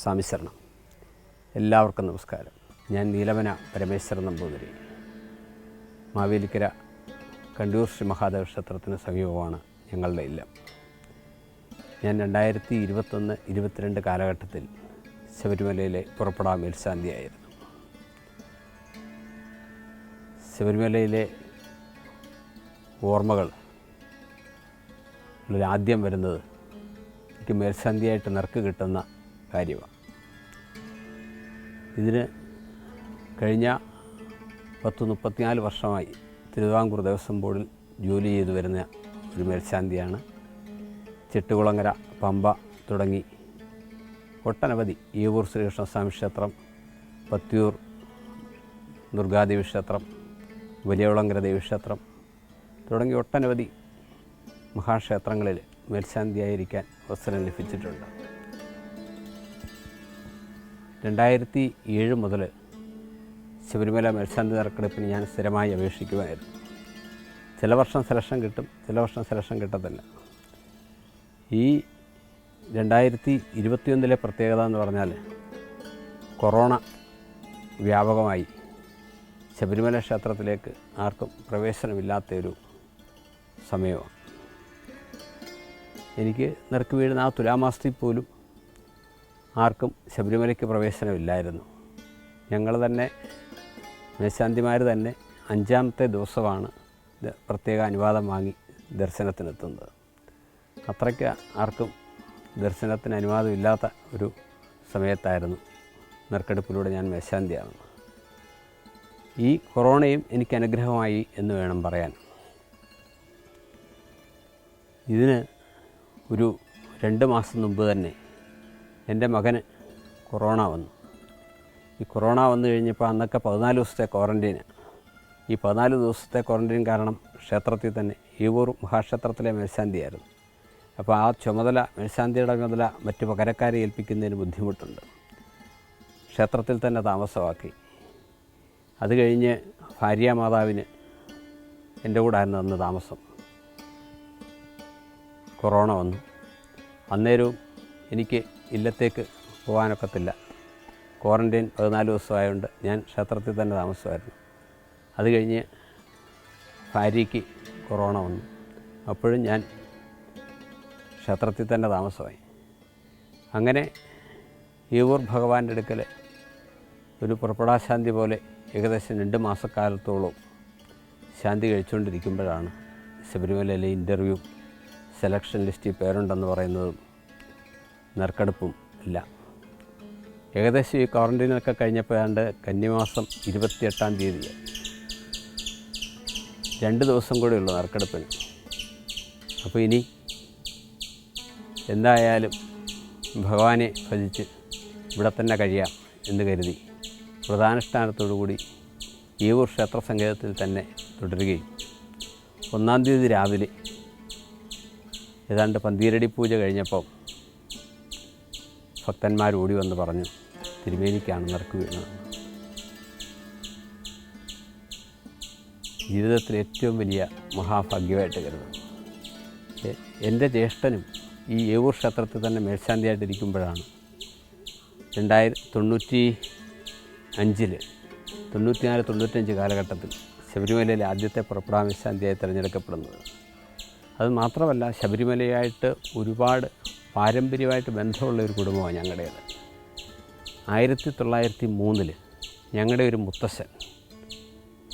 സ്വാമിശരണം എല്ലാവർക്കും നമസ്കാരം. ഞാൻ നീലവന പരമേശ്വരൻ നമ്പൂതിരി. മാവേലിക്കര കണ്ടൂർ ശ്രീ മഹാദേവ ക്ഷേത്രത്തിന് സമീപമാണ് ഞങ്ങളുടെ ഇല്ലം. ഞാൻ രണ്ടായിരത്തി ഇരുപത്തൊന്ന് ഇരുപത്തിരണ്ട് കാലഘട്ടത്തിൽ ശബരിമലയിലെ പുറപ്പെടാൻ മേൽശാന്തിയായിരുന്നു. ശബരിമലയിലെ ഓർമ്മകൾ ആദ്യം വരുന്നത് എനിക്ക് മേൽശാന്തിയായിട്ട് നിറക്ക് കിട്ടുന്ന കാര്യമാണ് ഇതിന് കഴിഞ്ഞ പത്ത് മുപ്പത്തിനാല് വർഷമായി തിരുവിതാംകൂർ ദേവസ്വം ബോർഡിൽ ജോലി ചെയ്തു വരുന്ന ഒരു മേൽശാന്തിയാണ്. ചെട്ടുകുളങ്ങര പമ്പ തുടങ്ങി ഒട്ടനവധി ഈവൂർ ശ്രീകൃഷ്ണസ്വാമി ക്ഷേത്രം പത്തിയൂർ ദുർഗാദേവി ക്ഷേത്രം വലിയകുളങ്കര ദേവീക്ഷേത്രം തുടങ്ങി ഒട്ടനവധി മഹാക്ഷേത്രങ്ങളിൽ മേൽശാന്തിയായിരിക്കാൻ അവസരം ലഭിച്ചിട്ടുണ്ട്. രണ്ടായിരത്തി ഏഴ് മുതൽ ശബരിമല മേൽശാന്തി നറുക്കെടുപ്പിന് ഞാൻ സ്ഥിരമായി അപേക്ഷിക്കുമായിരുന്നു ചില വർഷം സെലക്ഷൻ കിട്ടും ചില വർഷം സെലക്ഷൻ കിട്ടത്തില്ല. ഈ രണ്ടായിരത്തി ഇരുപത്തിയൊന്നിലെ പ്രത്യേകത എന്ന് പറഞ്ഞാൽ കൊറോണ വ്യാപകമായി ശബരിമല ക്ഷേത്രത്തിലേക്ക് ആർക്കും പ്രവേശനമില്ലാത്തൊരു സമയമാണ്. എനിക്ക് നിറക്ക് വീഴുന്ന ആ തുലാമാസത്തിൽ പോലും ആർക്കും ശബരിമലയ്ക്ക് പ്രവേശനമില്ലായിരുന്നു. ഞങ്ങൾ തന്നെ മേശാന്തിമാർ തന്നെ അഞ്ചാമത്തെ ദിവസമാണ് പ്രത്യേക അനുവാദം വാങ്ങി ദർശനത്തിനെത്തുന്നത്. അത്രയ്ക്ക് ആർക്കും ദർശനത്തിന് അനുവാദമില്ലാത്ത ഒരു സമയത്തായിരുന്നു നറുക്കെടുപ്പിലൂടെ ഞാൻ മേശാന്തിയാകുന്നത്. ഈ കൊറോണയും എനിക്ക് അനുഗ്രഹമായി എന്ന് വേണം പറയാൻ. ഇതിന് ഒരു രണ്ട് മാസം മുമ്പ് തന്നെ എന്റെ മകന് കൊറോണ വന്നു. ഈ കൊറോണ വന്നു കഴിഞ്ഞപ്പോൾ അന്നൊക്കെ പതിനാല് ദിവസത്തെ ക്വാറന്റീന്. ഈ പതിനാല് ദിവസത്തെ ക്വാറന്റീൻ കാരണം ക്ഷേത്രത്തിൽ തന്നെ ഈവൂർ മഹാക്ഷേത്രത്തിലെ മേൽശാന്തിയായിരുന്നു. അപ്പോൾ ആ ചുമതല മേൽശാന്തിയുടെ ചുമതല മറ്റു പകരക്കാരെ ഏൽപ്പിക്കുന്നതിന് ബുദ്ധിമുട്ടുണ്ട്. ക്ഷേത്രത്തിൽ തന്നെ താമസമാക്കി. അത് കഴിഞ്ഞ് ഭാര്യാമാതാവിന് എന്റെ കൂടെ ആയിരുന്നു അന്ന് താമസം. കൊറോണ വന്നു. അന്നേരവും എനിക്ക് ഇല്ലത്തേക്ക് പോകാനൊക്കത്തില്ല. ക്വാറന്റൈൻ പതിനാല് ദിവസമായതുകൊണ്ട് ഞാൻ ക്ഷേത്രത്തിൽ തന്നെ താമസമായിരുന്നു. അത് കഴിഞ്ഞ് ഭാര്യയ്ക്ക് കൊറോണ വന്നു. അപ്പോഴും ഞാൻ ക്ഷേത്രത്തിൽ തന്നെ താമസമായി. അങ്ങനെ ഈവൂർ ഭഗവാന്റെ അടുക്കൽ ഒരു പുറപ്പെടാശാന്തി പോലെ ഏകദേശം രണ്ട് മാസക്കാലത്തോളം ശാന്തി കഴിച്ചുകൊണ്ടിരിക്കുമ്പോഴാണ് ശബരിമലയിലെ ഇന്റർവ്യൂ സെലക്ഷൻ ലിസ്റ്റിൽ പേരുണ്ടെന്ന് പറയുന്നതും നറുക്കെടുപ്പും ഇല്ല. ഏകദേശം ഈ ക്വാറന്റീനൊക്കെ കഴിഞ്ഞപ്പോൾ ഏതാണ്ട് കന്നിമാസം ഇരുപത്തിയെട്ടാം തീയതി രണ്ട് ദിവസം കൂടെ ഉള്ളൂ നറുക്കെടുപ്പിന്. അപ്പോൾ ഇനി എന്തായാലും ഭഗവാനെ ഭജിച്ച് ഇവിടെ തന്നെ കഴിയാം എന്ന് കരുതി പ്രധാനുഷ്ഠാനത്തോടുകൂടി ഈവൂർ ക്ഷേത്ര സങ്കേതത്തിൽ തന്നെ തുടരുകയും. ഒന്നാം തീയതി രാവിലെ ഏതാണ്ട് പന്തീരടി പൂജ കഴിഞ്ഞപ്പോൾ ഭക്തന്മാർ ഓടി വന്ന് പറഞ്ഞു തിരുമേനിക്കാണ് നിറക്ക് വീണത്. ജീവിതത്തിൽ ഏറ്റവും വലിയ മഹാഭാഗ്യമായിട്ട് കരുതുന്നു. എന്റെ ജ്യേഷ്ഠനും ഈ ഏവൂർ ക്ഷേത്രത്തിൽ തന്നെ മേൽശാന്തിയായിട്ടിരിക്കുമ്പോഴാണ് രണ്ടായിരത്തി തൊണ്ണൂറ്റി അഞ്ചിൽ തൊണ്ണൂറ്റിനാല് തൊണ്ണൂറ്റഞ്ച് കാലഘട്ടത്തിൽ ശബരിമലയിലെ ആദ്യത്തെ പുറപ്പെടാൻ മേൽശാന്തിയായി തിരഞ്ഞെടുക്കപ്പെടുന്നത്. അത് മാത്രമല്ല ശബരിമലയായിട്ട് ഒരുപാട് പാരമ്പര്യമായിട്ട് ബന്ധമുള്ള ഒരു കുടുംബമാണ് ഞങ്ങളുടേത്. ആയിരത്തി തൊള്ളായിരത്തി മൂന്നിൽ ഞങ്ങളുടെ ഒരു മുത്തശ്ശൻ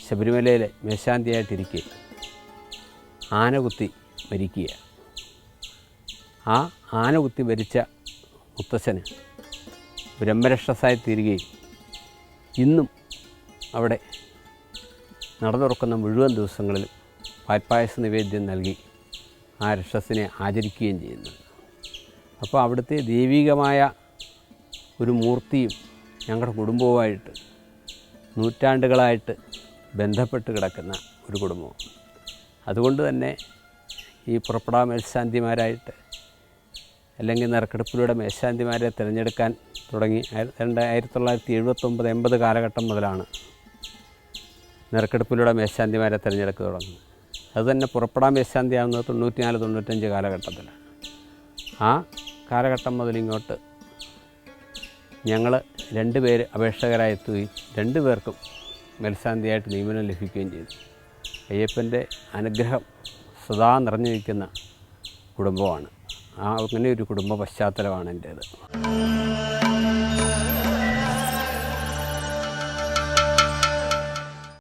ശബരിമലയിലെ മേശാന്തിയായിട്ടിരിക്കെ ആനകുത്തി മരിക്കുക. ആ ആനകുത്തി മരിച്ച മുത്തശ്ശന് ബ്രഹ്മരക്ഷസായി തീരുകയും ഇന്നും അവിടെ നടന്നുറക്കുന്ന മുഴുവൻ ദിവസങ്ങളിലും പാൽപ്പായസ നിവേദ്യം നൽകി ആ രക്ഷസിനെ ആചരിക്കുകയും ചെയ്യുന്നുണ്ട്. അപ്പോൾ അവിടുത്തെ ദൈവികമായ ഒരു മൂർത്തിയും ഞങ്ങളുടെ കുടുംബവുമായിട്ട് നൂറ്റാണ്ടുകളായിട്ട് ബന്ധപ്പെട്ട് കിടക്കുന്ന ഒരു കുടുംബം അതുകൊണ്ട് തന്നെ ഈ പുറപ്പെടാ മേൽശാന്തിമാരായിട്ട് അല്ലെങ്കിൽ നറുക്കെടുപ്പിലൂടെ മേൽശാന്തിമാരെ തിരഞ്ഞെടുക്കാൻ തുടങ്ങി. രണ്ട് ആയിരത്തി തൊള്ളായിരത്തി എഴുപത്തൊമ്പത് എൺപത് കാലഘട്ടം മുതലാണ് നറുക്കെടുപ്പിലൂടെ മേൽശാന്തിമാരെ തിരഞ്ഞെടുക്കുക തുടങ്ങുന്നത്. അതുതന്നെ പുറപ്പെടാൻ മേൽശാന്തിയാവുന്നത് തൊണ്ണൂറ്റിനാല് തൊണ്ണൂറ്റഞ്ച് കാലഘട്ടത്തിലാണ്. ആ കാലഘട്ടം മുതലിങ്ങോട്ട് ഞങ്ങൾ രണ്ട് പേര് അപേക്ഷകരായെത്തുകയും രണ്ടു പേർക്കും മേൽശാന്തിയായിട്ട് നിയമനം ലഭിക്കുകയും ചെയ്തു. അയ്യപ്പന്റെ അനുഗ്രഹം സദാ നിറഞ്ഞു നിൽക്കുന്ന കുടുംബമാണ്. ആ അങ്ങനെ ഒരു കുടുംബ പശ്ചാത്തലമാണ് എന്റേത്.